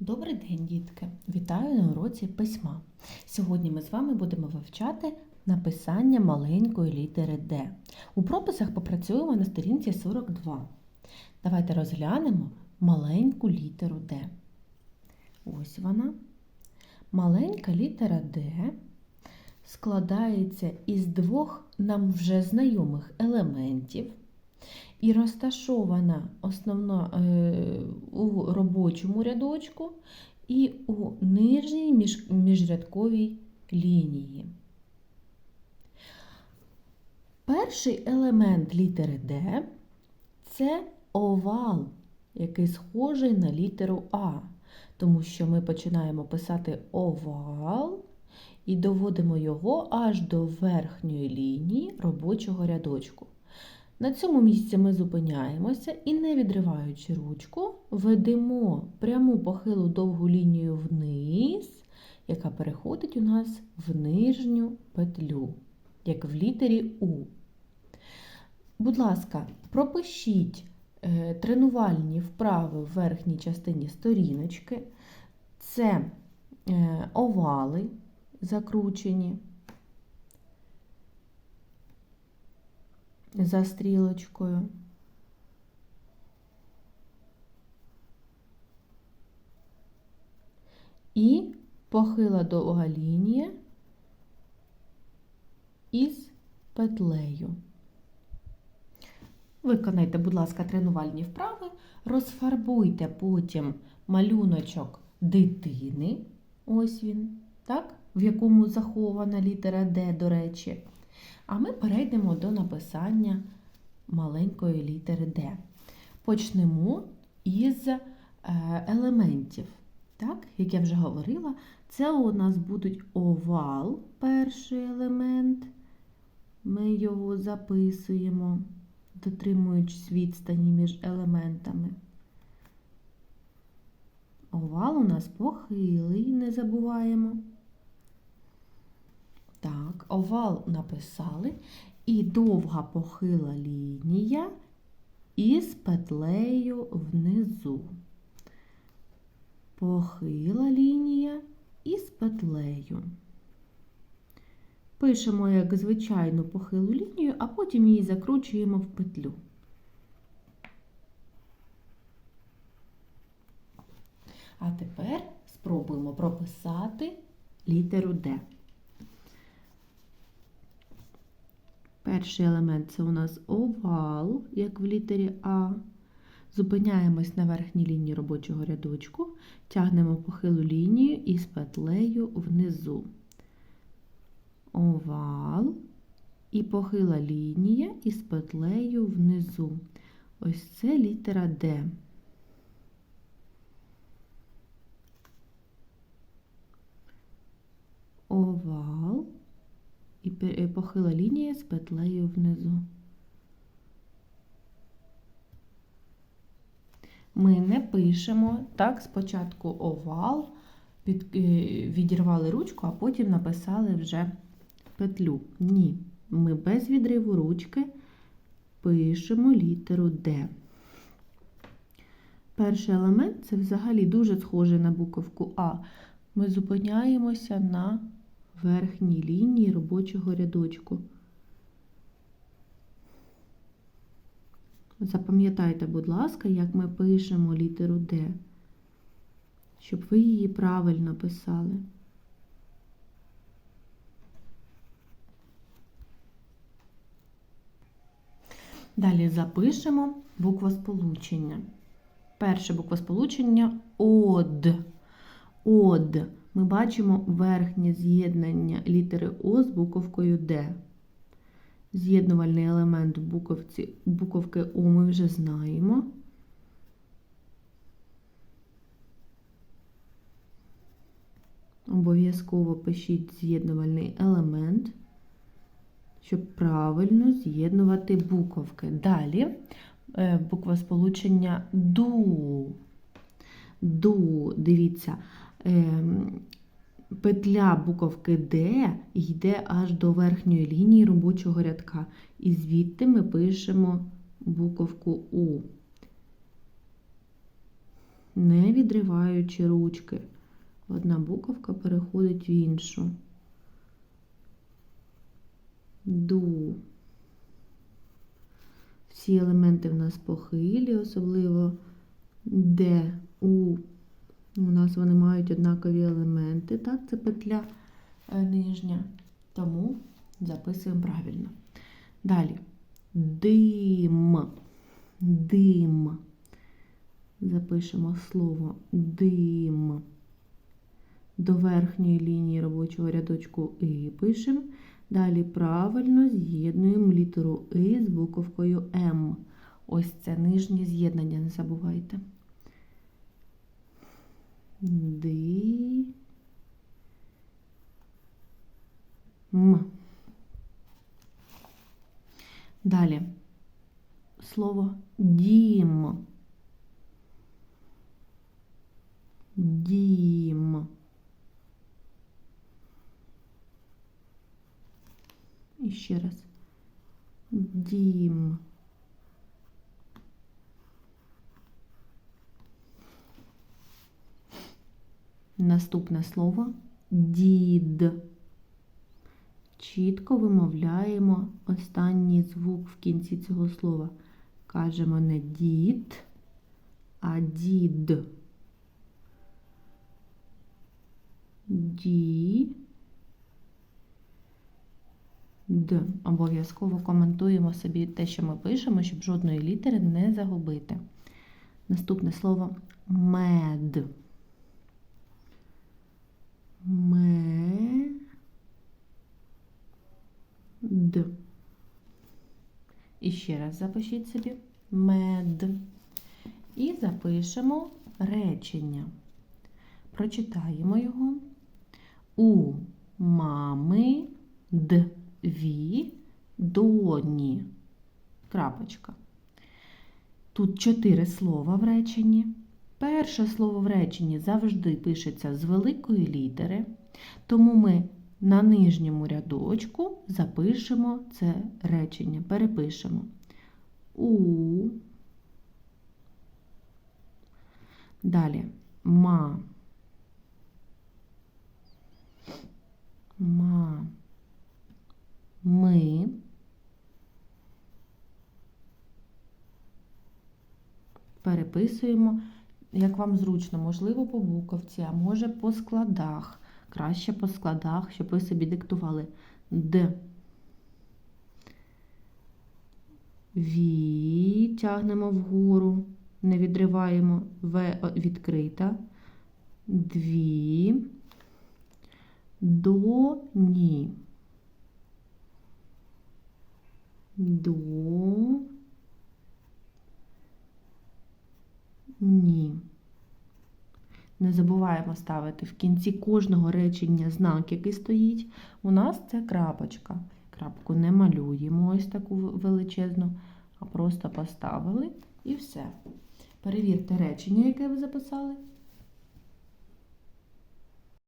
Добрий день, дітки! Вітаю на уроці письма. Сьогодні ми з вами будемо вивчати написання маленької літери Д. У прописах попрацюємо на сторінці 42. Давайте розглянемо маленьку літеру Д. Ось вона. Маленька літера Д складається із двох нам вже знайомих елементів і розташована основно е, у робочому рядочку і у нижній між, міжрядковій лінії. Перший елемент літери Д це овал, який схожий на літеру А, тому що ми починаємо писати овал і доводимо його аж до верхньої лінії робочого рядочку. На цьому місці ми зупиняємося і, не відриваючи ручку, ведемо пряму похилу довгу лінію вниз, яка переходить у нас в нижню петлю, як в літері У. Будь ласка, пропишіть е, тренувальні вправи в верхній частині сторіночки. Це е, овали закручені. За стрілочкою. І похила довга лінія із петлею. Виконайте, будь ласка, тренувальні вправи, розфарбуйте потім малюночок дитини, ось він, так? в якому захована літера Д, до речі. А ми перейдемо до написання маленької літери Д. Почнемо із е, елементів. Так, Як я вже говорила, це у нас будуть овал, перший елемент. Ми його записуємо, дотримуючись відстані між елементами. Овал у нас похилий, не забуваємо. Так, овал написали і довга похила лінія із петлею внизу. Похила лінія із петлею. Пишемо як звичайну похилу лінію, а потім її закручуємо в петлю. А тепер спробуємо прописати літеру Д. Перший елемент це у нас овал, як в літері А. Зупиняємось на верхній лінії робочого рядочку, тягнемо похилу лінію із петлею внизу. Овал і похила лінія із петлею внизу. Ось це літера Д. Овал і похила лінія з петлею внизу. Ми не пишемо так, спочатку овал, під, е, відірвали ручку, а потім написали вже петлю. Ні, ми без відриву ручки пишемо літеру Д. Перший елемент це взагалі дуже схоже на буковку А. Ми зупиняємося на верхній лінії робочого рядочку. Запам'ятайте, будь ласка, як ми пишемо літеру Д, щоб ви її правильно писали. Далі запишемо буквосполучення. Перше буквосполучення ОД. ОД ми бачимо верхнє з'єднання літери О з буковкою Д. З'єднувальний елемент буковці, буковки О ми вже знаємо. Обов'язково пишіть з'єднувальний елемент, щоб правильно з'єднувати буковки. Далі е, буква сполучення ду. Ду, дивіться, петля буковки Д йде аж до верхньої лінії робочого рядка. І звідти ми пишемо буковку У. не відриваючи ручки. Одна буковка переходить в іншу. Ду. Всі елементи в нас похилі, особливо де у. У нас вони мають однакові елементи, так, це петля е, нижня. Тому записуємо правильно. Далі. Дим. Дим. Запишемо слово дим. До верхньої лінії робочого рядочку І пишемо. Далі правильно з'єднуємо літеру І з буковкою М. Ось це нижнє з'єднання, не забувайте. Ди. М. Далі. Слово дім. Дім. І ще раз. Дім. Наступне слово дід. Чітко вимовляємо останній звук в кінці цього слова. Кажемо не дід, а дід. Ді. Д. Обов'язково коментуємо собі те, що ми пишемо, щоб жодної літери не загубити. Наступне слово мед. Мед. І ще раз запишіть собі мед. І запишемо речення. Прочитаємо його. У мами дві доні. Крапочка. Тут чотири слова в реченні. Перше слово в реченні завжди пишеться з великої літери, тому ми на нижньому рядочку запишемо це речення, перепишемо. У. Далі ма. Ма. Ми. Переписуємо, як вам зручно, можливо, по буковці, а може по складах. Краще по складах, щоб ви собі диктували Д. Ві тягнемо вгору, не відриваємо В відкрита. Дві. До ні. До ні. Не забуваємо ставити в кінці кожного речення знак, який стоїть. У нас це крапочка. Крапку не малюємо ось таку величезну, а просто поставили і все. Перевірте речення, яке ви записали.